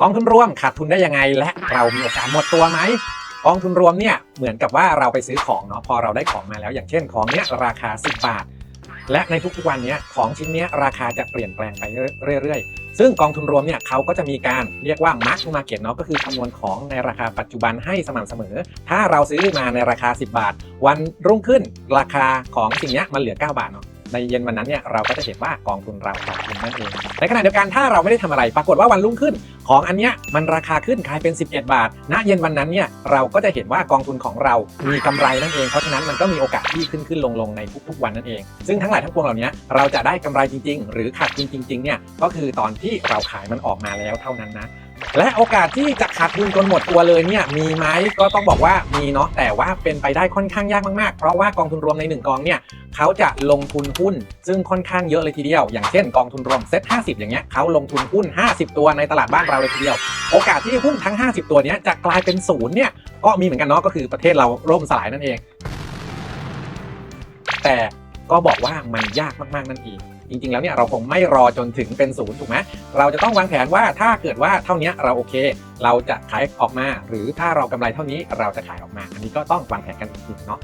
กองทุนรวมขาดทุนได้ยังไง และเรามีโอกาสหมดตัวไหมกองทุนรวมเนี่ยเหมือนกับว่าเราไปซื้อของเนาะพอเราได้ของมาแล้ว อย่างเช่นของเนี้ยราคา 10 บาท และในทุกๆวันเนี้ยของชิ้นเนี้ยราคาจะเปลี่ยนแปลงไปเรื่อยๆ ซึ่งกองทุนรวมเนี่ยเขาก็จะมีการเรียกว่า mark to market เนาะก็คือคำนวณของในราคาปัจจุบันให้สม่ำเสมอ ถ้าเราซื้อมาในราคา 10 บาท วันรุ่งขึ้นราคาของสิ่งเนี้ยมันเหลือ 9 บาทเนาะ ในเย็นวันนั้นเนี่ยเราก็จะเห็นว่ากองทุนเราขาดทุนนั่นเองในขณะเดียวกันถ้าเราไม่ได้ทำอะไร ปรากฏว่าวันรุ่งขึ้น ของอันเนี้ยมันราคาขึ้นกลายเป็น 11 บาท ณเย็นวันนั้นเนี่ยเราก็จะเห็นว่ากองทุนของเรามีกำไรนั่นเองเพราะฉะนั้นมันก็มีโอกาสที่ขึ้นขึ้นลงลงในทุกๆวันนั่นเอง ซึ่งทั้งหลายทั้งปวงเหล่านี้เราจะได้กำไรจริง ๆ หรือขาดจริงๆเนี่ยก็คือตอนที่เราขายมันออกมาแล้วเท่านั้นนะ และโอกาสที่จะขาดทุนจนหมดตัวเลยเนี่ยมีไหมก็ต้องบอกว่ามีเนาะแต่ว่าเป็นไปได้ค่อนข้างยากมากๆ เพราะว่ากองทุนรวมในหนึ่งกองเนี่ยเขาจะลงทุนหุ้น ซึ่งค่อนข้างเยอะเลยทีเดียว อย่างเช่นกองทุนรวมเซ็ต50อย่างเงี้ยเขาลงทุนหุ้น 50 ตัวในตลาดบ้านเราเลยทีเดียว โอกาสที่หุ้นทั้ง 50 ตัวเนี้ยจะกลายเป็นศูนย์เนี่ยก็มีเหมือนกันเนาะก็คือประเทศเราร่มสลายนั่นเอง แต่ก็บอกว่ามันยากมากๆนั่นเอง จริง ๆ แล้วเนี่ยเราคงไม่รอจนถึงเป็นศูนย์ถูกไหมเราจะต้องวางแผนว่าถ้าเกิดว่าเท่านี้เราโอเค เราจะขายออกมา หรือถ้าเรากำไรเท่านี้เราจะขายออกมา อันนี้ก็ต้องวางแผนกันอีกทีเนาะ